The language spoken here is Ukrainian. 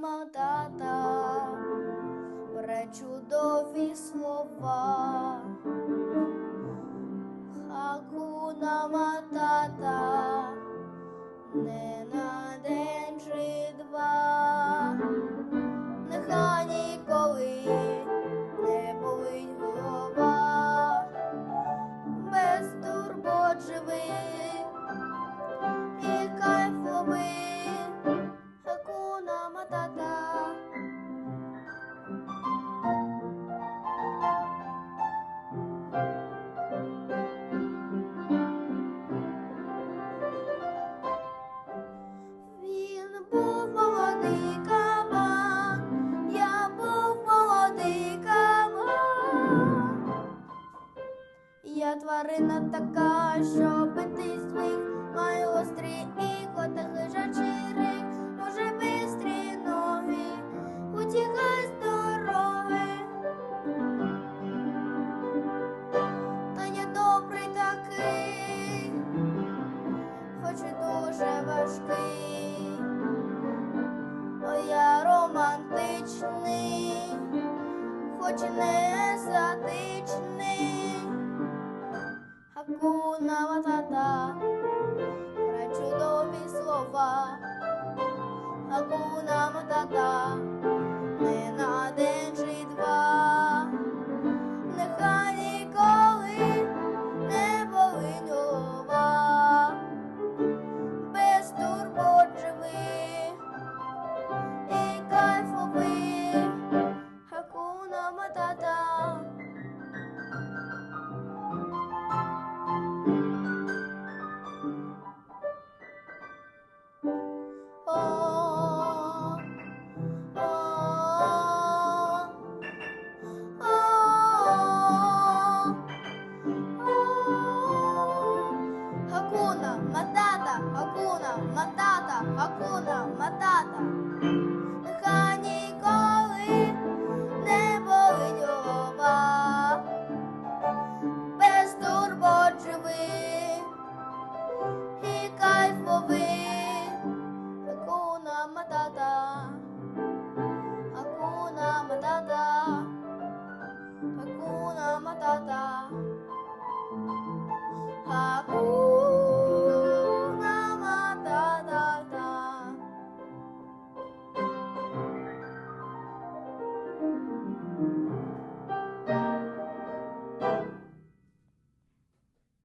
мама тата, пречудові слова, Хакуна матата. не тварина така, що бити звик, маю гострий ікло та лежачий рик, може бистрі ноги, утікай з дороги. Та я добрий такий, хоч і дуже важкий. О, я романтичний, хоч і не статичний. Hakuna Матата, пречудові слова. Акуна Матата, Матата, Hakuna